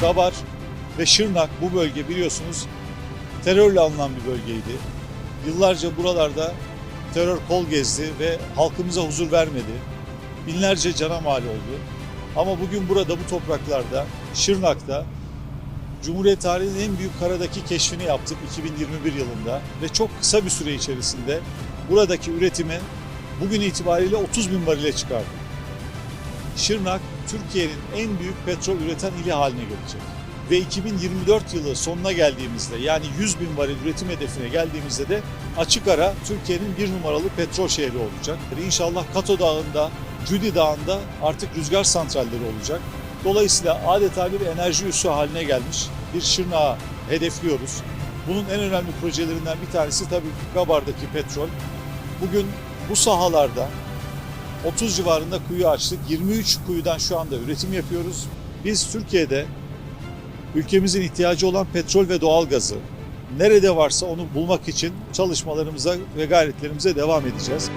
Gabar ve Şırnak bu bölge biliyorsunuz terörle alınan bir bölgeydi. Yıllarca buralarda terör kol gezdi ve halkımıza huzur vermedi. Binlerce cana mal oldu. Ama bugün burada bu topraklarda, Şırnak'ta Cumhuriyet tarihinin en büyük karadaki keşfini yaptık 2021 yılında ve çok kısa bir süre içerisinde buradaki üretimi bugün itibariyle 30 bin varile çıkardık. Şırnak, Türkiye'nin en büyük petrol üreten ili haline gelecek. Ve 2024 yılı sonuna geldiğimizde yani 100 bin varil üretim hedefine geldiğimizde de açık ara Türkiye'nin bir numaralı petrol şehri olacak. İnşallah Kato Dağı'nda, Cudi Dağı'nda artık rüzgar santralleri olacak. Dolayısıyla adeta bir enerji üssü haline gelmiş bir Şırnak'ı hedefliyoruz. Bunun en önemli projelerinden bir tanesi tabii Gabar'daki petrol. Bugün bu sahalarda 30 civarında kuyu açtık. 23 kuyudan şu anda üretim yapıyoruz. Biz Türkiye'de ülkemizin ihtiyacı olan petrol ve doğalgazı nerede varsa onu bulmak için çalışmalarımıza ve gayretlerimize devam edeceğiz.